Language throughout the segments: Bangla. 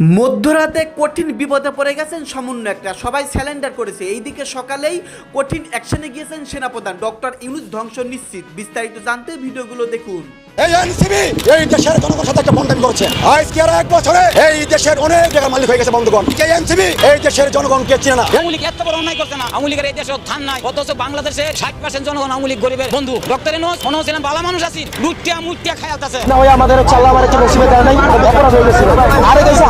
মধ্যরাতে কঠিন বিপদে পড়ে গেছেন সমন্বয়করা সবাই স্যালেন্ডার করেছে। এইদিকে সকালেই কঠিন অ্যাকশনে গিয়েছেন সেনাপ্রধান ডক্টর ইউনুস ধ্বংস নিশ্চিত। বিস্তারিত জানতে ভিডিওগুলো দেখুন। এই এনসিবি এই দেশের জনগণের সাথে একটা বন্ডামি করছে। আজকে আর এক বছরে এই দেশের অনেক জায়গার মালিক হয়ে গেছে বন্ধুগণ। এই এনসিবি এই দেশের জনগণকে চিনে না? আওয়ামী লীগ এত বড় অন্যায় করছে না। আওয়ামী লীগের এই দেশে ধান নাই। অথচ বাংলাদেশে ষাট পার্সেন্ট জনগণ আওয়ামী লীগ গরিবের বন্ধু। ডক্টর মনে হচ্ছিলেন ভালো মানুষ আছি। লুটিয়া মুটিয়া খায়ালতাছে না ওই আমাদের হচ্ছে আল্লাহ আমার একটু নসিবে দেয় নাই। অপরাধ হয়ে গেছিল আর দেশে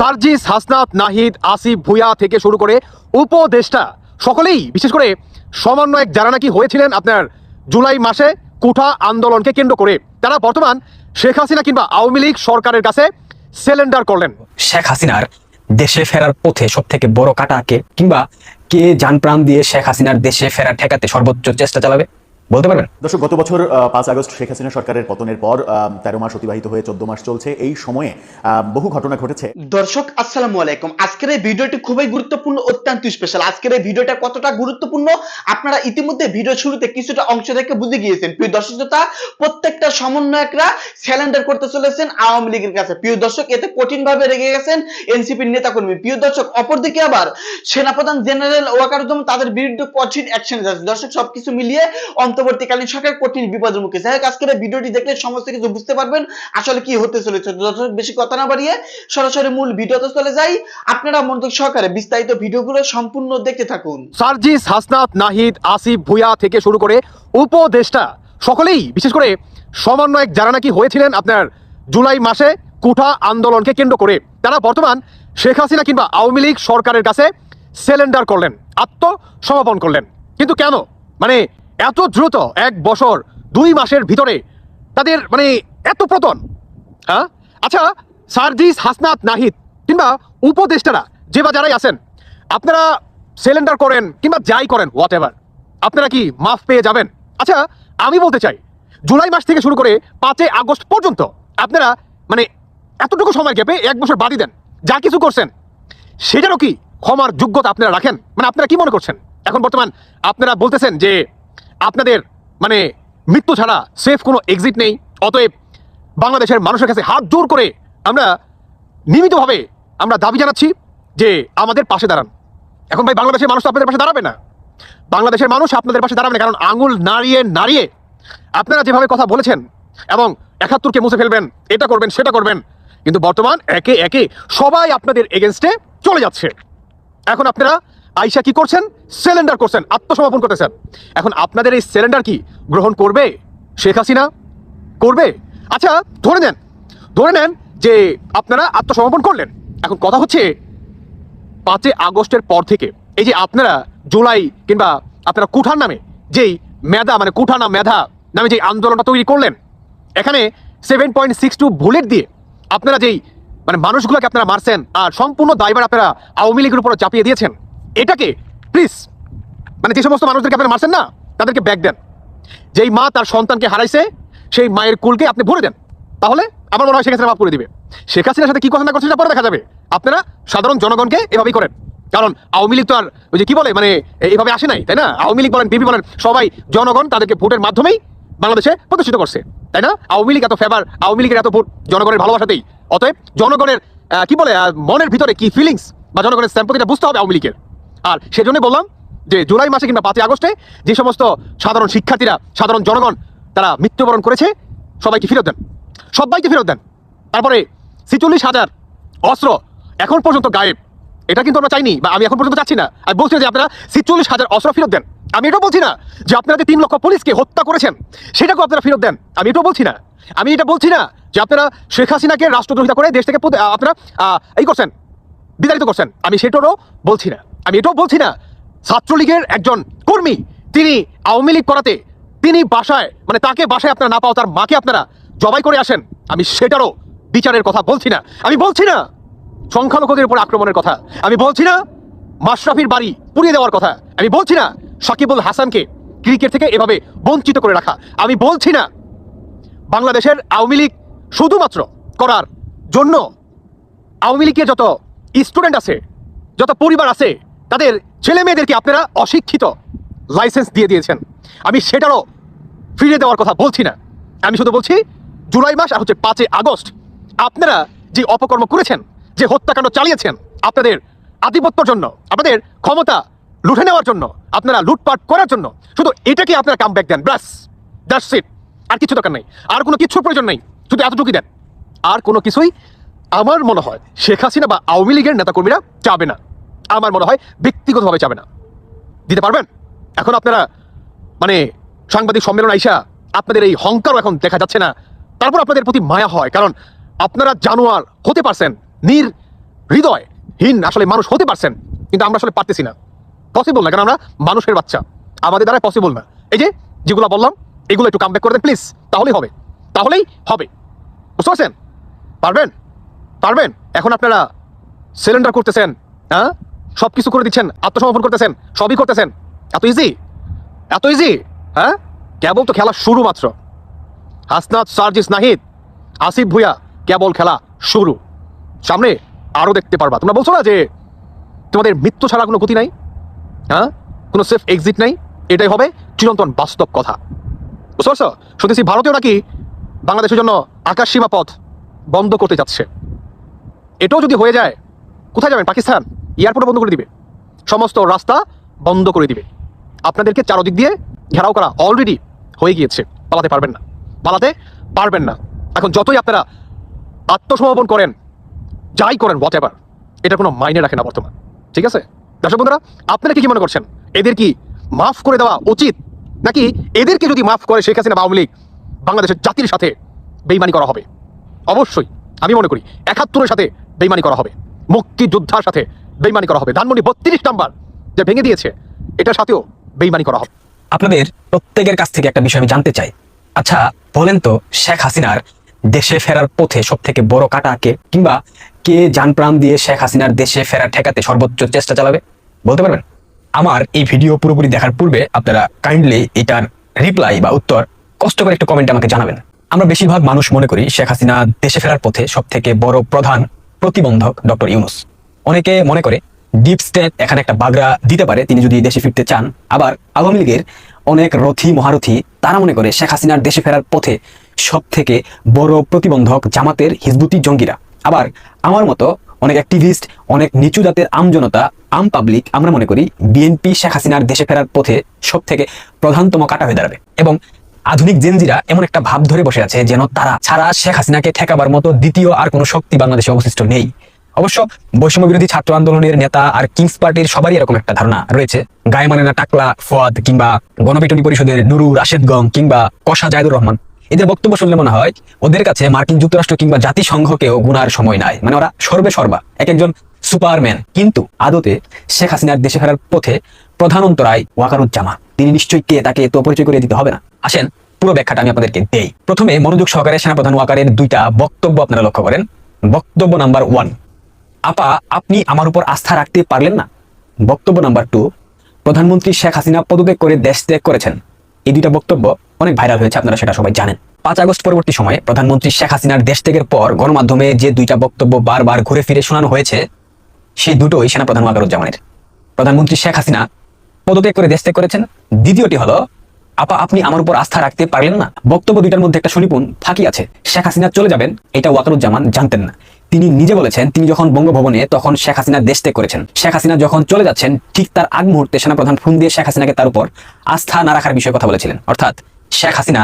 সার্জিস হাসনাত নাহিদ আসিফ ভুয়া থেকে শুরু করে উপদেষ্টা সকলেই বিশেষ করে সমন্বয়ক যারা নাকি হয়েছিলেন আপনার জুলাই মাসে কুঠা আন্দোলনকে কেন্দ্র করে তারা বর্তমান শেখ হাসিনা কিংবা আওয়ামী লীগ সরকারের কাছে সিলিন্ডার করলেন। শেখ হাসিনার দেশে ফেরার পথে সব থেকে বড় কাটাকে কিংবা কে যান প্রাণ দিয়ে শেখ হাসিনার দেশে ফেরা ঠেকাতে সর্বোচ্চ চেষ্টা চালাবে? বলতে পারবেন? দর্শক গত বছর পাঁচ আগস্ট শেখ হাসিনা সরকারের পতনের পর তেরো মাস অতিবাহিত হয়ে চোদ্দ মাস চলছে। এই সময়ে বহু ঘটনা ঘটেছে। দর্শক আসসালামু আলাইকুম। আজকের এই ভিডিওটি খুবই গুরুত্বপূর্ণ অত্যন্ত স্পেশাল আজকের এই ভিডিওটা কতটা গুরুত্বপূর্ণ আপনারা ইতিমধ্যে ভিডিও শুরুতে কিছুটা অংশ থেকে বুঝে গিয়েছেন। প্রিয় দর্শক শ্রোতা প্রত্যেকটা সমন্বয়করা স্যালেন্ডার করতে চলেছেন আওয়ামী লীগের কাছে। প্রিয় দর্শক এতে কঠিন ভাবে রেগে গেছেন এনসিপির নেতাকর্মী। প্রিয় দর্শক অপরদিকে আবার সেনাপ্রধান জেনারেল ওয়াকারুজ্জামান তাদের বিরুদ্ধে কঠিন অ্যাকশন যাচ্ছে। দর্শক সবকিছু মিলিয়ে অন্তর্বর্তীকালীন সরকার কঠিন বিপদের মুখে। যাই হোক, আজকের ভিডিওটি দেখলে সমস্ত কিছু বুঝতে পারবেন আসলে কি হতে চলেছে। দর্শক, বেশি কথা না বাড়িয়ে সরাসরি মূল ভিডিওতে চলে যাই। আপনারা মনোযোগ সহকারে বিস্তারিত ভিডিওগুলো সম্পূর্ণ দেখতে থাকুন। সার্জিস হাসনাত নাহিদ আসিফ ভুয়া থেকে শুরু করে উপদেষ্টা সকলেই, বিশেষ করে সমন্বয়ক যারা নাকি হয়েছিলেন আপনার জুলাই মাসে কুঠা আন্দোলনকে কেন্দ্র করে, তারা বর্তমান শেখ হাসিনা কিংবা আওয়ামী লীগ সরকারের কাছে সিলিন্ডার করলেন, আত্মসমর্পণ করলেন। কিন্তু কেন? মানে এত দ্রুত এক বছর, দুই মাসের ভিতরে তাদের মানে এত প্রতন হ্যাঁ? আচ্ছা সার্জিস হাসনাত নাহিদ কিংবা উপদেষ্টারা যে বা যারাই আছেন, আপনারা সিলিন্ডার করেন কিংবা যাই করেন হোয়াট এভার আপনারা কি মাফ পেয়ে যাবেন? আচ্ছা আমি বলতে চাই, জুলাই মাস থেকে শুরু করে পাঁচই আগস্ট পর্যন্ত আপনারা মানে এতটুকু সময় গ্যাপে এক বছর বাড়ি দেন, যা কিছু করছেন সেটারও কি ক্ষমার যোগ্যতা আপনারা রাখেন। মানে আপনারা কি মনে করছেন? এখন বর্তমান আপনারা বলতেছেন যে আপনাদের মানে মৃত্যু ছাড়া সেফ কোনো এক্সিট নেই। অতএব বাংলাদেশের মানুষের কাছে হাত জোর করে আমরা নিয়মিতভাবে আমরা দাবি জানাচ্ছি যে আমাদের পাশে দাঁড়ান। এখন ভাই, বাংলাদেশের মানুষ আপনাদের পাশে দাঁড়াবে না। বাংলাদেশের মানুষ আপনাদের পাশে দাঁড়াবে না, কারণ আঙুল নাড়িয়ে নাড়িয়ে আপনারা যেভাবে কথা বলেছেন এবং একাত্তরকে মুছে ফেলবেন, এটা করবেন, সেটা করবেন, কিন্তু বর্তমান একে একে সবাই আপনাদের এগেনস্টে চলে যাচ্ছে। এখন আপনারা আইসা কি করছেন? সিলিন্ডার করছেন, আত্মসমর্পণ করতেছেন। এখন আপনাদের এই সিলিন্ডার কি গ্রহণ করবে? শেখ হাসিনা? করবে? আচ্ছা ধরে নেন ধরে নেন যে আপনারা আত্মসমর্পণ করলেন। এখন কথা হচ্ছে, পাঁচই আগস্টের পর থেকে, এই যে আপনারা জুলাই কিংবা আপনারা কুঠার নামে যেই মেধা মানে কুঠা না মেধা নামে যেই আন্দোলনটা তৈরি করলেন, এখানে seven point six two bullet দিয়ে আপনারা যেই মানে মানুষগুলোকে আপনারা মারছেন আর সম্পূর্ণ দায়ভার আপনারা আওয়ামী লীগের উপর চাপিয়ে দিয়েছেন। এটাকে প্লিজ মানে যে সমস্ত মানুষদেরকে আপনারা মারছেন না, তাদেরকে ব্যাক দেন। যেই মা তার সন্তানকে হারাইছে, সেই মায়ের কুলকে আপনি ভরে দেন। তাহলে আমার মনে হয় হাসিনা মাফ করে দিবে। শেখ হাসিনার সাথে কি কথা না করছে সেটা পরে দেখা যাবে। আপনারা সাধারণ জনগণকে এভাবেই করেন। কারণ আওয়ামী লীগ তো আর ওই যে কি বলে মানে এইভাবে আসে নাই, তাই না? আওয়ামী লীগ বলেন বিপি বলেন, সবাই জনগণ তাদেরকে ভোটের মাধ্যমেই বাংলাদেশে প্রতিষ্ঠিত করছে, তাই না? আওয়ামী লীগ এত ফেভার আওয়ামী লীগের এত ভোট জনগণের ভালোবাসাতেই। অতএব জনগণের কি বলে মনের ভিতরে কি ফিলিংস বা জনগণের স্যাম্পতিটা বুঝতে হবে আওয়ামী লীগের। আর সেজন্য বললাম যে জুলাই মাসে কিংবা পাঁচই আগস্টে যে সমস্ত সাধারণ শিক্ষার্থীরা, সাধারণ জনগণ তারা মৃত্যুবরণ করেছে, সবাইকে ফেরত দেন। সবাইকে ফেরত দেন। তারপরে ছিচল্লিশ হাজার অস্ত্র এখন পর্যন্ত গায়েব। এটা কিন্তু আমরা চাইনি বা আমি এখন পর্যন্ত চাচ্ছি না। আমি বলছি যে আপনারা ছিচল্লিশ হাজার অস্ত্র ফেরত দেন। আমি এটাও বলছি না যে আপনারা যে তিন লক্ষ পুলিশকে হত্যা করেছেন, সেটাকেও আপনারা ফেরত দেন। আমি এটাও বলছি না। আমি এটা বলছি না যে আপনারা শেখ হাসিনাকে রাষ্ট্রদ্রোহিতা করে দেশ থেকে আপনারা এই করছেন, বিতাড়িত করছেন। আমি সেটারও বলছি না। আমি এটাও বলছি না, ছাত্রলীগের একজন কর্মী, তিনি আওয়ামী লীগ করাতে, তিনি বাসায় মানে তাকে বাসায় আপনারা না পাও তার মাকে আপনারা জবাই করে আসেন, আমি সেটারও বিচারের কথা বলছি না। আমি বলছি না, সংখ্যালঘুদের উপর আক্রমণের কথা, আমি বলছি না, মাশরাফির বাড়ি পুড়িয়ে দেওয়ার কথা, আমি বলছি না, সাকিবুল হাসানকে ক্রিকেট থেকে এভাবে বঞ্চিত করে রাখা, আমি বলছি না, বাংলাদেশের আওয়ামী লীগ শুধুমাত্র করার জন্য আওয়ামী লীগের যত স্টুডেন্ট আছে, যত পরিবার আছে তাদের ছেলে মেয়েদেরকে আপনারা অশিক্ষিত লাইসেন্স দিয়ে দিয়েছেন। আমি সেটারও ফিরিয়ে দেওয়ার কথা বলছি না। আমি শুধু বলছি, জুলাই মাস আর হচ্ছে পাঁচই আগস্ট, আপনারা যে অপকর্ম করেছেন, যে হত্যাকাণ্ড চালিয়েছেন, আপনাদের আধিপত্যর জন্য, আপনাদের ক্ষমতা লুটে নেওয়ার জন্য, আপনারা লুটপাট করার জন্য, শুধু এটাকে আপনারা কাম ব্যাক দেন, ব্যাস দ্যাটস ইট আর কিছু দরকার নেই। আর কোনো কিছুর প্রয়োজন নেই। শুধু এতটুকুই দেন। আর কোনো কিছুই আমার মনে হয় শেখ হাসিনা বা আওয়ামী লীগের নেতাকর্মীরা চাবে না। আমার মনে হয় ব্যক্তিগতভাবে যাবে না। দিতে পারবেন? এখন আপনারা মানে সাংবাদিক সম্মেলন আইসা আপনাদের এই হংকারও এখন দেখা যাচ্ছে না। তারপর আপনাদের প্রতি মায়া হয়, কারণ আপনারা জানোয়ার হতে পারছেন, নির হৃদয়, হীন আসলে মানুষ হতে পারছেন, কিন্তু আমরা আসলে পারতেছি না। পসিবল না, কারণ আমরা মানুষের বাচ্চা। আমাদের দ্বারা পসিবল না। এই যে, যেগুলো বললাম, এগুলো একটু কাম ব্যাক করে দেন প্লিজ তাহলেই হবে। তাহলেই হবে। বুঝতে পারছেন? পারবেন? পারবেন? এখন আপনারা সিলিন্ডার করতেছেন হ্যাঁ? সব কিছু করে দিচ্ছেন, আত্মসমর্পণ করতেছেন, সবই করতেছেন। এত ইজি এত ইজি হ্যাঁ? কেবল তো খেলা শুরু মাত্র। হাসনাত, সার্জিস, নাহিদ, আসিফ ভুয়া কেবল খেলা শুরু। সামনে আরও দেখতে পারবা। তোমরা বলছো না যে তোমাদের মৃত্যু ছাড়া কোনো গতি নাই? হ্যাঁ? কোনো সেফ এক্সিট নাই? এটাই হবে চিরন্তন বাস্তব কথা। বুঝতে পারছ? শুনেছি ভারতীয় নাকি বাংলাদেশের জন্য আকাশ সীমা পথ বন্ধ করতে যাচ্ছে? এটাও যদি হয়ে যায়, কোথায় যাবেন? পাকিস্তান? এয়ারপোর্ট বন্ধ করে দিবে। সমস্ত রাস্তা বন্ধ করে দিবে। আপনাদেরকে চারদিক দিয়ে ঘেরাও করা অলরেডি হয়ে গিয়েছে। পালাতে পারবেন না। পালাতে পারবেন না। এখন যতই আপনারা আত্মসমর্পণ করেন, যাই করেন হোয়াট এভার এটা কোনো মাইনে রাখে না বর্তমান। ঠিক আছে? দর্শক বন্ধুরা, আপনারা কি মনে করছেন? এদের কি মাফ করে দেওয়া উচিত? নাকি এদেরকে যদি মাফ করে শেখ হাসিনা আওয়ামী লীগ বাংলাদেশের জাতির সাথে বেইমানি করা হবে? অবশ্যই। আমি মনে করি, একাত্তরের সাথে বেইমানি করা হবে। মুক্তিযোদ্ধার সাথে বেইমানি করা হবে। ধানমন্ডি বত্রিশ নাম্বার যে ভেঙে দিয়েছে এটার সাথেও বেইমানি করা হবে। আপনাদের প্রত্যেকের কাছ থেকে একটা বিষয় আমি জানতে চাই। আচ্ছা বলেন তো, শেখ হাসিনার দেশে ফেরার পথে সব থেকে বড় কাটা কে? কিংবা কে যান প্রাণ দিয়ে শেখ হাসিনার দেশে ফেরা ঠেকাতে সর্বোচ্চ চেষ্টা চালাবে? বলতে পারবেন? আমার এই ভিডিও পুরোপুরি দেখার পূর্বে আপনারা কাইন্ডলি এটার রিপ্লাই বা উত্তর কষ্ট করে একটু কমেন্টে আমাকে জানাবেন। আমরা বেশিরভাগ মানুষ মনে করি শেখ হাসিনা দেশে ফেরার পথে সব থেকে বড় প্রধান প্রতিবন্ধক ডক্টর ইউনুস। অনেকে মনে করে ডিপ স্টেট এখানে একটা বাগড়া দিতে পারে, তিনি যদি দেশে ফিরতে চান। আবার আওয়ামী লীগের অনেক রথী, মহারথী, তারা মনে করে শেখ হাসিনার দেশে ফেরার পথে সব থেকে বড় প্রতিবন্ধক জামাতের হিজবুতি জঙ্গিরা। আবার আমার মতো অনেক অ্যাক্টিভিস্ট অনেক নিচু জাতের আমজনতা আম পাবলিক আমরা মনে করি বিএনপি শেখ হাসিনার দেশে ফেরার পথে সব থেকে প্রধানতম কাটা হয়ে দাঁড়াবে। এবং আধুনিক জেনজিরা এমন একটা ভাব ধরে বসে আছে যেন তারা ছাড়া শেখ হাসিনাকে ঠেকাবার মতো দ্বিতীয় আর কোনো শক্তি বাংলাদেশে অবশিষ্ট নেই। অবশ্য বৈষম্য বিরোধী ছাত্র আন্দোলনের নেতা আর কিংস পার্টির সবারই এরকম একটা ধারণা রয়েছে। গায়ে মানে না টাকলা, ফুয়াদ কিংবা গণপিটনি পরিষদের নুরু, রাশেদ গং কিংবা কষা জায়দুর রহমান। এদের বক্তব্য শুনলে মনে হয় ওদের কাছে মার্কিন যুক্তরাষ্ট্র কিংবা জাতিসংঘকেও গুনার সময় নাই। মানে ওরা সর্বে সর্বা, এক একজন সুপারম্যান। কিন্তু আদতে শেখ হাসিনার দেশে ফেরার পথে প্রধান অন্তরায় ওয়াকারুজ্জামা তিনি নিশ্চয়ই কে, তাকে তো পরিচয় করে দিতে হবে না। আসেন, পুরো ব্যাখ্যাটা আমি আপনাদেরকে দেই। প্রথমে মনোযোগ সহকারে সেনাপ্রধান ওয়াকারের দুইটা বক্তব্য আপনারা লক্ষ্য করেন। বক্তব্য নাম্বার ওয়ান আপা, আপনি আমার উপর আস্থা রাখতে পারলেন না। বক্তব্য নাম্বার টু প্রধানমন্ত্রী শেখ হাসিনা পদত্যাগ করে দেশ ত্যাগ করেছেন। এই দুইটা বক্তব্য অনেক ভাইরাল হয়েছে, আপনারা সেটা সবাই জানেন। পাঁচ আগস্ট পরবর্তী সময়ে প্রধানমন্ত্রী শেখ হাসিনার দেশ ত্যাগের পর গণমাধ্যমে যে দুইটা বক্তব্য বারবার ঘুরে ফিরে শোনানো হয়েছে, সেই দুটোই সেনাপ্রধান ওয়াকারুজ্জামানের। প্রধানমন্ত্রী শেখ হাসিনা পদত্যাগ করে দেশ ত্যাগ করেছেন। দ্বিতীয়টি হলো, আপা, আপনি আমার উপর আস্থা রাখতে পারলেন না। বক্তব্য দুইটার মধ্যে একটা সুনিপুণ ফাঁকি আছে। শেখ হাসিনা চলে যাবেন, এটা ওয়াকারুজ্জামান জানতেন না। তিনি নিজে বলেছেন, তিনি যখন বঙ্গভবনে, তখন শেখ হাসিনা দেশ ত্যাগ করেছেন। শেখ হাসিনা যখন চলে যাচ্ছেন, ঠিক তার আগ মুহূর্তে সেনাপ্রধান ফোন দিয়ে শেখ হাসিনাকে তার উপর আস্থা না রাখার বিষয়ে কথা বলেছিলেন। অর্থাৎ শেখ হাসিনা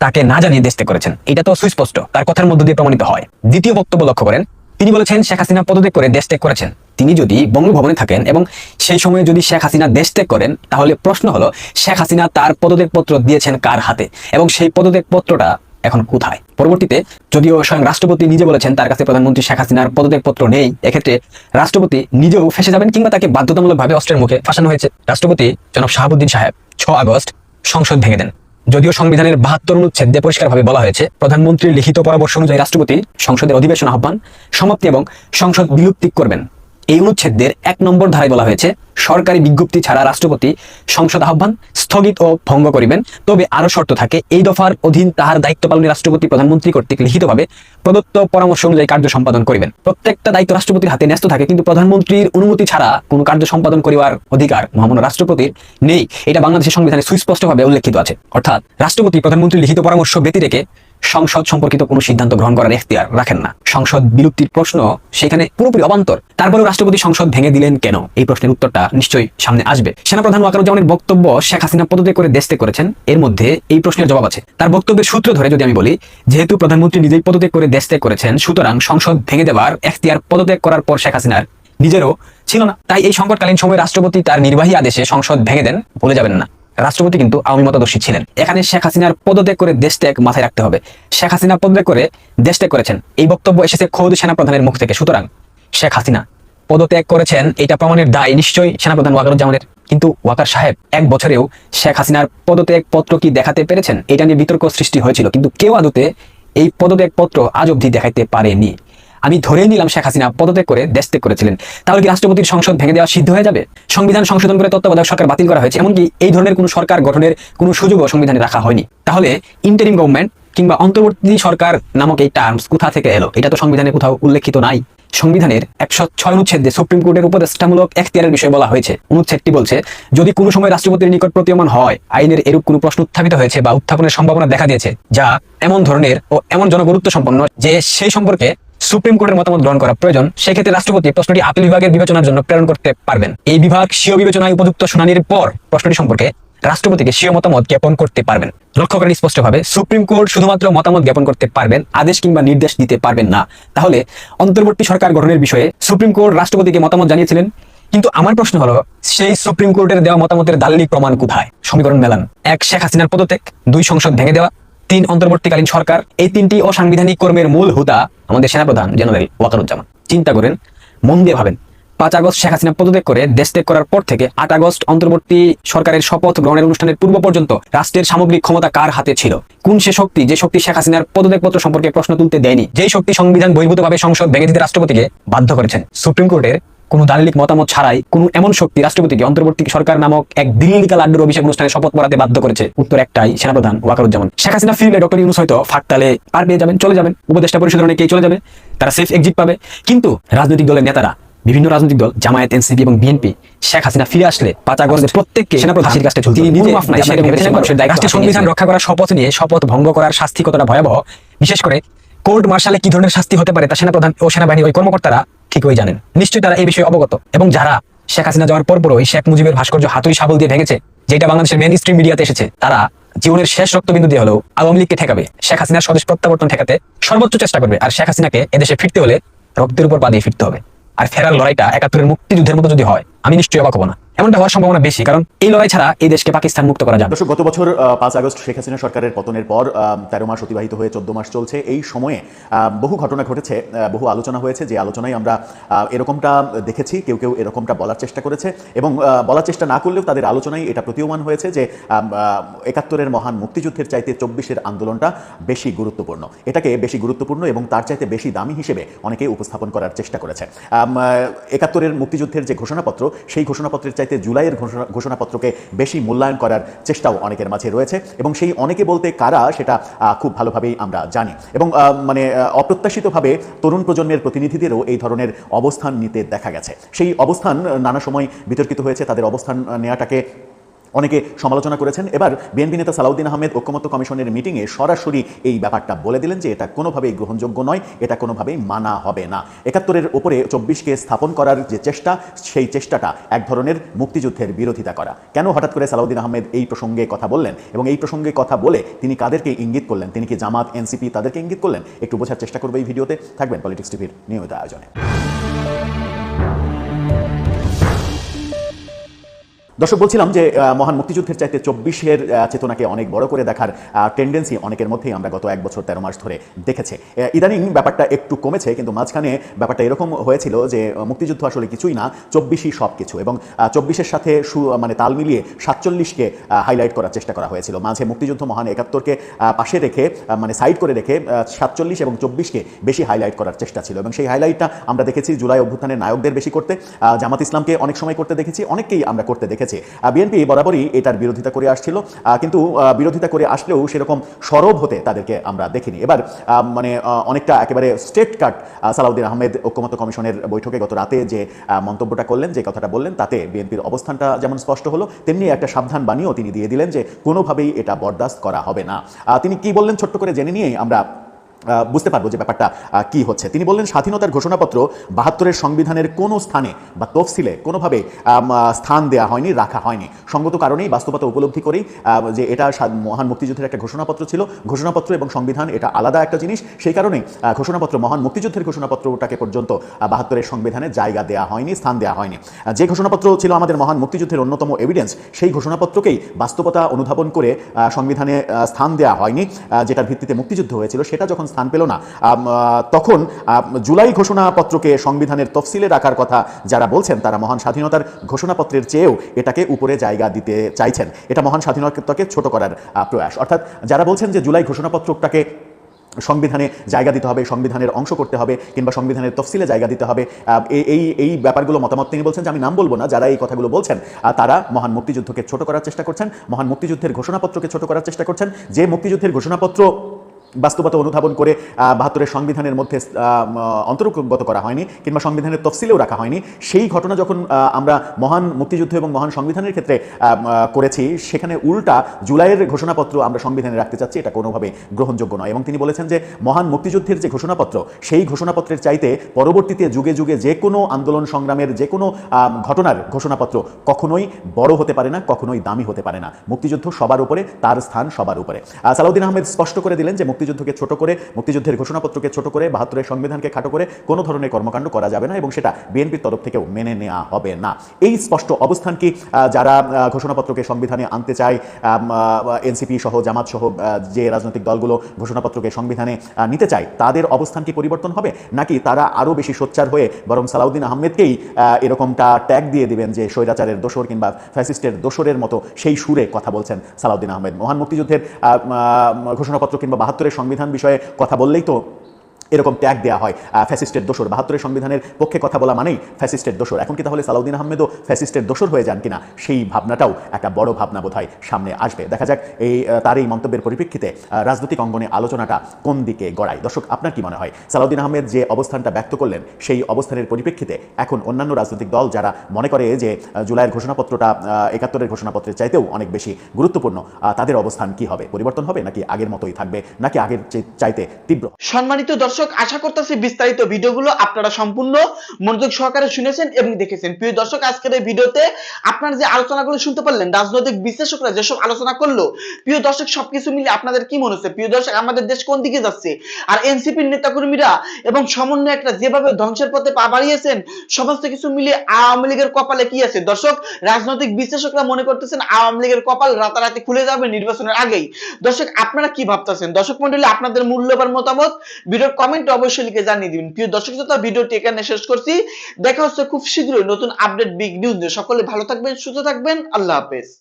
তাকে না জানিয়ে দেশ ত্যাগ করেছেন। এটা তো সুস্পষ্ট, তার কথার মধ্য দিয়ে প্রমাণিত হয়। দ্বিতীয় বক্তব্য লক্ষ্য করেন, তিনি বলেছেন শেখ হাসিনা পদত্যাগ করে দেশ ত্যাগ করেছেন। তিনি যদি বঙ্গভবনে থাকেন এবং সেই সময়ে যদি শেখ হাসিনা দেশ ত্যাগ করেন, তাহলে প্রশ্ন হলো, শেখ হাসিনা তার পদত্যাগ পত্র দিয়েছেন কার হাতে? এবং সেই পদত্যাগ পত্রটা এখন কোথায়? পরবর্তীতে, যদিও স্বয়ং রাষ্ট্রপতি নিজে বলেছেন তার কাছে প্রধানমন্ত্রী শেখ হাসিনার পদত্যাগ পত্র নেই, এক্ষেত্রে রাষ্ট্রপতি নিজেও ফেসে যাবেন কিংবা তাকে বাধ্যতামূলকভাবে অস্ত্রের মুখে ফাঁসানো হয়েছে। রাষ্ট্রপতি জনাব শাহাবুদ্দিন সাহেব ছ আগস্ট সংসদ ভেঙে দেন। যদিও সংবিধানের বাহাত্তর অনুচ্ছেদে পরিষ্কারভাবে বলা হয়েছে, প্রধানমন্ত্রীর লিখিত পরামর্শ অনুযায়ী রাষ্ট্রপতি সংসদের অধিবেশন আহ্বান, সমাপ্তি এবং সংসদ বিলুপ্তি করবেন। এই অনুচ্ছেদের এক নম্বর ধারায় বলা হয়েছে, সরকারি বিজ্ঞপ্তি ছাড়া রাষ্ট্রপতি সংসদ আহ্বান স্থগিত ও ভঙ্গ করিবেন। তবে আরও শর্ত থাকে, এই দফার অধীন তাহার দায়িত্ব পালনে রাষ্ট্রপতি, প্রধানমন্ত্রী কর্তৃক লিখিতভাবে প্রদত্ত পরামর্শ অনুযায়ী কার্য সম্পাদন করিবেন। প্রত্যেকটা দায়িত্ব রাষ্ট্রপতির হাতে ন্যস্ত থাকে, কিন্তু প্রধানমন্ত্রীর অনুমতি ছাড়া কোনো কার্য সম্পাদন করিবার অধিকার মহামান্য রাষ্ট্রপতির নেই। এটা বাংলাদেশের সংবিধানে সুস্পষ্টভাবে উল্লেখিত আছে। অর্থাৎ রাষ্ট্রপতি, প্রধানমন্ত্রীর লিখিত পরামর্শ ব্যতি রেখে সংসদ সম্পর্কিত কোনো সিদ্ধান্ত গ্রহণ করার এখতিয়ার রাখেন না। সংসদ বিলুপ্তির প্রশ্ন, সেখানে পুরোপুরি অবান্তর। তারপরেও রাষ্ট্রপতি সংসদ ভেঙে দিলেন কেন? এই প্রশ্নের উত্তরটা নিশ্চয়ই সামনে আসবে। সেনাপ্রধান ওয়াকারুজ্জামানের বক্তব্য শেখ হাসিনা পদত্যাগ করে দেশত্যাগ করেছেন। এর মধ্যে এই প্রশ্নের জবাব আছে। তার বক্তব্যের সূত্র ধরে যদি আমি বলি, যেহেতু প্রধানমন্ত্রী নিজেই পদত্যাগ করে দেশত্যাগ করেছেন, সুতরাং সংসদ ভেঙে দেওয়ার এখতিয়ার পদত্যাগ করার পর শেখ হাসিনার নিজেরও ছিল না। তাই এই সংকটকালীন সময় রাষ্ট্রপতি তার নির্বাহী আদেশে সংসদ ভেঙে দেন, ভুলে যাবেন না। রাষ্ট্রপতি কিন্তু আওয়ামী মতাদর্শী ছিলেন। এখানে শেখ হাসিনার পদত্যাগ করে দেশ ত্যাগ মাথায় রাখতে হবে। শেখ হাসিনা পদত্যাগ করে দেশ ত্যাগ করেছেন। এই বক্তব্য এসেছে খোদ সেনাপ্রধানের মুখ থেকে। সুতরাং শেখ হাসিনা পদত্যাগ করেছেন, এটা প্রমাণের দায় নিশ্চয়ই সেনাপ্রধান ওয়াকারুজ্জামানের। কিন্তু ওয়াকার সাহেব এক বছরেও শেখ হাসিনার পদত্যাগ পত্র কি দেখাতে পেরেছেন? এটা নিয়ে বিতর্ক সৃষ্টি হয়েছিল। কিন্তু কেউ আদতে এই পদত্যাগ পত্র আজ অবধি দেখাইতে পারেনি। আমি ধরেই নিলাম শেখ হাসিনা পদত্যাগ করে দেশ ত্যাগ করেছিলেন। তাহলে কি রাষ্ট্রপতির সংসদ ভেঙে দেওয়া সিদ্ধ হয়ে যাবে? সংবিধান সংশোধন করে তত্ত্বাবধায়ক সরকার বাতিল করা হয়েছে, এমনকি এই ধরনের কোনো সরকার গঠনের কোনো সুযোগও সংবিধানে রাখা হয়নি। তাহলে ইন্টারিম গভর্নমেন্ট কিংবা অন্তর্বর্তী সরকার নামক এই টার্মস কোথা থেকে এলো? এটা তো সংবিধানে কোথাও উল্লেখিত নাই। সংবিধানের একশো ছয় অনুচ্ছেদে সুপ্রিম কোর্টের উপদেষ্টামূলক এখতিয়ারের বিষয়ে বলা হয়েছে। অনুচ্ছেদটি বলছে, যদি কোনো সময় রাষ্ট্রপতির নিকট প্রতীয়মান হয়, আইনের এরূপ কোনো প্রশ্ন উত্থাপিত হয়েছে বা উত্থাপনের সম্ভাবনা দেখা দিয়েছে, যা এমন ধরনের ও এমন জনগুরুত্ব সম্পন্ন যে সেই সম্পর্কে সুপ্রিম কোর্টের মতামত গ্রহণ করা প্রয়োজন, সেক্ষেত্রে রাষ্ট্রপতি প্রশ্নটি আপিল বিভাগের বিবেচনার জন্য প্রেরণ করতে পারবেন। এই বিভাগ স্বীয় বিবেচনায় উপযুক্ত শুনানির পর প্রশ্নটি সম্পর্কে রাষ্ট্রপতিকে স্বীয় মতামত জ্ঞাপন করতে পারবেন। লক্ষ্য করেন স্পষ্টভাবে, সুপ্রিম কোর্ট শুধুমাত্র মতামত জ্ঞাপন করতে পারবেন, আদেশ কিংবা নির্দেশ দিতে পারবেন না। তাহলে অন্তর্বর্তী সরকার গঠনের বিষয়ে সুপ্রিম কোর্ট রাষ্ট্রপতিকে মতামত জানিয়েছিলেন? কিন্তু আমার প্রশ্ন হলো, সেই সুপ্রিম কোর্টের দেওয়া মতামতের দালিলিক প্রমাণ কোথায়? সমীকরণ মেলান। এক, শেখ হাসিনার পদত্যাগ। দুই, সংসদ ভেঙে দেওয়া। তিন অন্তর্বর্তীকালীন সরকার, এই তিনটি অসাংবিধানিক কর্মের মূল হুদা আমাদের সেনাপ্রধান জেনারেল ওয়াকারুজ্জামান চিন্তা করেন, মন দিয়ে ভাবেন, পাঁচ আগস্ট শেখ হাসিনা পদত্যাগ করে দেশ ত্যাগ করার পর থেকে আট আগস্ট অন্তর্বর্তী সরকারের শপথ গ্রহণের অনুষ্ঠানের পূর্ব পর্যন্ত রাষ্ট্রের সামগ্রিক ক্ষমতা কার হাতে ছিল? কোন সে শক্তি, যে শক্তি শেখ হাসিনার পদত্যাগপত্র সম্পর্কে প্রশ্ন তুলতে দেয়নি যে শক্তি সংবিধান বহির্ভূতভাবে সংসদ ভেঙে দিতে রাষ্ট্রপতিকে বাধ্য করেছেন? সুপ্রিম কোর্টের কোনো দালিলিক মতামত ছাড়াই কোনো এমন শক্তি রাষ্ট্রপতিকে অন্তর্বর্তী সরকার নামক এক দিল্লিকা লাড্ডুর অভিষেক অনুষ্ঠানে শপথ পড়াতে বাধ্য করেছে। উত্তর একটাই সেনাপ্রধান ওয়াকারুজ্জামান। শেখ হাসিনা ফিরলে ডক্টর ইউনুস হয়তো ফাঁকতালে পার পেয়ে যাবেন চলে যাবেন। উপদেষ্টা পরিষদের অনেকেই চলে যাবে তারা সেফ এক্সিট পাবে। কিন্তু রাজনৈতিক দলের নেতারা বিভিন্ন রাজনৈতিক দল জামায়াত এনসিপি এবং বিএনপি শেখ হাসিনা ফিরে আসলে পাঁচ আগস্ট প্রত্যেককে সেনাপ্রধানের কাছে মানুষের রাষ্ট্রের সংবিধান রক্ষা করার শপথ নিয়ে শপথ ভঙ্গ করার শাস্তি কতটা ভয়াবহ বিশেষ করে কোর্ট মার্শালে কি ধরনের শাস্তি হতে পারে তা সেনাপ্রধান ও সেনাবাহিনীর ওই কর্মকর্তারা ঠিকই জানেন? নিশ্চয়ই তারা এই বিষয়ে অবগত। এবং যারা শেখ হাসিনা যাওয়ার পরপরও এই শেখ মুজিবের ভাস্কর্য হাতুই সাবল দিয়ে ভেঙেছে, যেটা বাংলাদেশের মেন স্ট্রিম মিডিয়াতে এসেছে, তারা জীবনের শেষ রক্তবিন্দু দিয়ে হলেও আওয়ামী লীগকে ঠেকাবে। শেখ হাসিনার স্বদেশ প্রত্যাবর্তন ঠেকাতে সর্বোচ্চ চেষ্টা করবে, আর শেখ হাসিনাকে এদেশে ফিরতে হলে রক্তের উপর বাঁধিয়ে ফিরতে হবে। আর ফেরার লড়াইটা একাত্তরের মুক্তিযুদ্ধের মতো যদি হয়, আমি নিশ্চয়ই অবাক হব না। এমনটা হওয়ার সম্ভাবনা বেশি, কারণ এই লড়াই ছাড়া এই দেশকে পাকিস্তান মুক্ত করা যাবে। গত বছর পাঁচ আগস্ট শেখ হাসিনা সরকারের পতনের পর তেরো মাস অতিবাহিত হয়ে চোদ্দ মাস চলছে। এই সময়ে বহু ঘটনা ঘটেছে বহু আলোচনা হয়েছে। যে আলোচনায় আমরা এরকমটা দেখেছি, কেউ কেউ এরকমটা বলার চেষ্টা করেছে এবং বলার চেষ্টা না করলেও তাদের আলোচনায় এটা প্রতীয়মান হয়েছে যে একাত্তরের মহান মুক্তিযুদ্ধের চাইতে চব্বিশের আন্দোলনটা বেশি গুরুত্বপূর্ণ। এটাকে বেশি গুরুত্বপূর্ণ এবং তার চাইতে বেশি দামি হিসেবে অনেকে উপস্থাপন করার চেষ্টা করেছে। একাত্তরের মুক্তিযুদ্ধের যে ঘোষণাপত্র, সেই ঘোষণাপত্রের চাইতে জুলাইয়ের ঘোষণা ঘোষণাপত্রকে বেশি মূল্যায়ন করার চেষ্টাও অনেকের মাঝে রয়েছে এবং সেই অনেকে বলতে কারা সেটা খুব ভালোভাবেই আমরা জানি। এবং মানে অপ্রত্যাশিতভাবে তরুণ প্রজন্মের প্রতিনিধিদেরও এই ধরনের অবস্থান নিতে দেখা গেছে। সেই অবস্থান নানা সময় বিতর্কিত হয়েছে, তাদের অবস্থান নেওয়াটাকে অনেকে সমালোচনা করেছেন। এবার বিএনপি নেতা সালাউদ্দিন আহমেদ ঐক্যমত্য কমিশনের মিটিংয়ে সরাসরি এই ব্যাপারটা বলে দিলেন যে এটা কোনোভাবেই গ্রহণযোগ্য নয়, এটা কোনোভাবেই মানা হবে না। একাত্তরের ওপরে চব্বিশকে স্থাপন করার যে চেষ্টা, সেই চেষ্টাটা এক ধরনের মুক্তিযুদ্ধের বিরোধিতা করা। কেন হঠাৎ করে সালাউদ্দিন আহমেদ এই প্রসঙ্গে কথা বললেন এবং এই প্রসঙ্গে কথা বলে তিনি কাদেরকে ইঙ্গিত করলেন? তিনি কি জামাত, এনসিপি তাদেরকে ইঙ্গিত করলেন? একটু বোঝার চেষ্টা করব এই ভিডিওতে। থাকবেন পলিটিক্স টিভির নিয়মিত আয়োজনে। দর্শক, বলছিলাম যে মহান মুক্তিযুদ্ধের চাইতে চব্বিশের চেতনাকে অনেক বড় করে দেখার টেন্ডেন্সি অনেকের মধ্যেই আমরা গত এক বছর তেরো মাস ধরে দেখেছে। ইদানিং ব্যাপারটা একটু কমেছে, কিন্তু মাঝখানে ব্যাপারটা এরকম হয়েছিল যে, মুক্তিযুদ্ধ আসলে কিছুই না, চব্বিশই সব কিছু এবং চব্বিশের সাথে সু- মানে তাল মিলিয়ে সাতচল্লিশকে হাইলাইট করার চেষ্টা করা হয়েছিল। মাঝে মুক্তিযুদ্ধ মহান একাত্তরকে পাশে রেখে মানে সাইড করে রেখে সাতচল্লিশ এবং চব্বিশকে বেশি হাইলাইট করার চেষ্টা ছিল এবং সেই হাইলাইটটা আমরা দেখেছি জুলাই অভ্যুত্থানের নায়কদের বেশি করতে জামাত ইসলামকে অনেক সময় করতে দেখেছি, অনেককেই আমরা করতে দেখেছি। দেখেছি বিএনপি বরাবরই এটার বিরোধিতা করে আসছিল। কিন্তু বিরোধিতা করে আসলেও সেরকম সরব হতে তাদেরকে আমরা দেখিনি। এবার মানে অনেকটা একেবারে স্টেট কাট সালাউদ্দিন আহমেদ ঐক্যমত্য কমিশনের বৈঠকে গত রাতে যে মন্তব্যটা করলেন, যে কথাটা বললেন, তাতে বিএনপির অবস্থানটা যেমন স্পষ্ট হলো, তেমনি একটা সাবধান বাণীও তিনি দিয়ে দিলেন যে কোনোভাবেই এটা বরদাস্ত করা হবে না। তিনি কি বললেন ছোট্ট করে জেনে নিয়েই আমরা বুঝতে পারব যে ব্যাপারটা কি হচ্ছে। তিনি বললেন, স্বাধীনতার ঘোষণাপত্র বাহাত্তরের সংবিধানের কোনো স্থানে বা তফসিলে কোনোভাবে স্থান দেওয়া হয়নি, রাখা হয়নি। সঙ্গত কারণেই বাস্তবতা উপলব্ধি করেই যে এটা মহান মুক্তিযুদ্ধের একটা ঘোষণাপত্র ছিল। ঘোষণাপত্র এবং সংবিধান এটা আলাদা একটা জিনিস। সেই কারণেই ঘোষণাপত্র, মহান মুক্তিযুদ্ধের ঘোষণাপত্রটাকে পর্যন্ত বাহাত্তরের সংবিধানে জায়গা দেওয়া হয়নি, স্থান দেওয়া হয়নি। যে ঘোষণাপত্র ছিল আমাদের মহান মুক্তিযুদ্ধের অন্যতম এভিডেন্স সেই ঘোষণাপত্রকেই বাস্তবতা অনুধাবন করে সংবিধানে স্থান দেওয়া হয়নি যেটার ভিত্তিতে মুক্তিযুদ্ধ হয়েছিল। সেটা যখন স্থান পেল না। তখন জুলাই ঘোষণাপত্রকে সংবিধানের তফসিলে রাখার কথা যারা বলছেন, তারা মহান স্বাধীনতার ঘোষণাপত্রের চেয়েও এটাকে উপরে জায়গা দিতে চাইছেন। এটা মহান স্বাধীনতাকে ছোট করার প্রয়াস। অর্থাৎ যারা বলছেন যে জুলাই ঘোষণাপত্রটাকে সংবিধানে জায়গা দিতে হবে, সংবিধানের অংশ করতে হবে, কিংবা সংবিধানের তফসিলে জায়গা দিতে হবে এই- এই ব্যাপারগুলো মতামত তিনি বলছেন যে আমি নাম বলব না, যারা এই কথাগুলো বলছেন তারা মহান মুক্তিযুদ্ধকে ছোট করার চেষ্টা করছেন, মহান মুক্তিযুদ্ধের ঘোষণাপত্রকে ছোট করার চেষ্টা করছেন। যে মুক্তিযুদ্ধের ঘোষণাপত্র বাস্তবতা অনুধাবন করে বাহাত্তরের সংবিধানের মধ্যে অন্তর্গত করা হয়নি কিংবা সংবিধানের তফসিলেও রাখা হয়নি। সেই ঘটনা যখন আমরা মহান মুক্তিযুদ্ধ এবং মহান সংবিধানের ক্ষেত্রে করেছি, সেখানে উল্টা জুলাইয়ের ঘোষণাপত্র আমরা সংবিধানে রাখতে চাচ্ছি, এটা কোনোভাবে গ্রহণযোগ্য নয়। এবং তিনি বলেছেন যে, মহান মুক্তিযুদ্ধের যে ঘোষণাপত্র, সেই ঘোষণাপত্রের চাইতে পরবর্তীতে যুগে যুগে যে কোনো আন্দোলন সংগ্রামের, যে কোনো ঘটনার ঘোষণাপত্র কখনোই বড় হতে পারে না, কখনোই দামি হতে পারে না। মুক্তিযুদ্ধ সবার উপরে, তার স্থান সবার উপরে। সালাউদ্দিন আহমেদ স্পষ্ট করে দিলেন যে মুক্তিযুদ্ধকে ছোট করে, মুক্তিযুদ্ধের ঘোষণাপত্রকে ছোট করে, বাহাত্তরের সংবিধানকে খাটো করে কোনো ধরনের কর্মকাণ্ড করা যাবে না এবং সেটা বিএনপির তরফ থেকেও মেনে নেওয়া হবে না। এই স্পষ্ট অবস্থান কি যারা ঘোষণাপত্রকে সংবিধানে আনতে চায় এনসিপি সহ, জামাত সহ যে রাজনৈতিক দলগুলো ঘোষণাপত্রকে সংবিধানে নিতে চায়, তাদের অবস্থান কি পরিবর্তন হবে? নাকি তারা আরও বেশি সোচ্চার হয়ে বরং সালাউদ্দিন আহমেদকেই এরকমটা ট্যাগ দিয়ে দিবেন যে স্বৈরাচারের দোসর কিংবা ফ্যাসিস্টের দোসরের মতো সেই সুরে কথা বলছেন সালাউদ্দিন আহমেদ? মহান মুক্তিযুদ্ধের ঘোষণাপত্র কিংবা বাহাত্তরের সংবিধান বিষয়ে কথা বললেই তো এরকম ট্যাগ দেওয়া হয় ফ্যাসিস্টের দোসর বাহাত্তরের সংবিধানের পক্ষে কথা বলা মানেই ফ্যাসিস্টের দোসর এখন কি তাহলে সালাউদ্দিন আহমেদও ফ্যাসিস্টের দোসর হয়ে যান কিনা? সেই ভাবনাটাও একটা বড় ভাবনা বোধ সামনে আসবে। দেখা যাক এই তার এই মন্তব্যের পরিপ্রেক্ষিতে রাজনৈতিক অঙ্গনে আলোচনাটা কোন দিকে গড়ায়। দর্শক, আপনার কি মনে হয়? সালাউদ্দিন আহমেদ যে অবস্থানটা ব্যক্ত করলেন, সেই অবস্থানের পরিপ্রেক্ষিতে এখন অন্যান্য রাজনৈতিক দল যারা মনে করে যে জুলাইয়ের ঘোষণাপত্রটা একাত্তরের ঘোষণাপত্রের চাইতেও অনেক বেশি গুরুত্বপূর্ণ তাদের অবস্থান কি হবে? পরিবর্তন হবে নাকি আগের মতোই থাকবে? নাকি আগের চাইতে তীব্র? সম্মানিত দর্শক আশা করতেছি বিস্তারিত ভিডিওগুলো আপনারা সম্পূর্ণ মনোযোগ সহকারে শুনেছেন এবং দেখেছেন। প্রিয় দর্শক, আজকের এই ভিডিওতে আপনারা যে আলোচনাগুলো শুনতে পারলেন, রাজনৈতিক বিশ্লেষকরা যেসব আলোচনা করল, প্রিয় দর্শক, সবকিছু মিলে আপনাদের কি মনে হচ্ছে? প্রিয় দর্শক, আমাদের দেশ কোন দিকে যাচ্ছে? আর এনসিপির নেতাকর্মীরা এবং সমন্বয়করা যেভাবে ধ্বংসের পথে পা বাড়িয়েছেন, সমস্ত কিছু মিলে আওয়ামী লীগের কপালে কি আছে? দর্শক, রাজনৈতিক বিশ্লেষকরা মনে করতেছেন আওয়ামী লীগের কপাল রাতারাতি খুলে যাবে নির্বাচনের আগেই। দর্শক, আপনারা কি ভাবতেছেন? দর্শক মন্ডলী, আপনাদের মূল্যবান মতামত ভিডিওর কমেন্টে অবশ্যই লিখে জানিয়ে দিবেন। প্রিয় দর্শক শ্রোতা, ভিডিওটি এখানে শেষ করছি। দেখা হচ্ছে খুব শীঘ্রই নতুন আপডেট বিগ নিউজ সকলে ভালো থাকবেন, সুস্থ থাকবেন। আল্লাহ হাফেজ।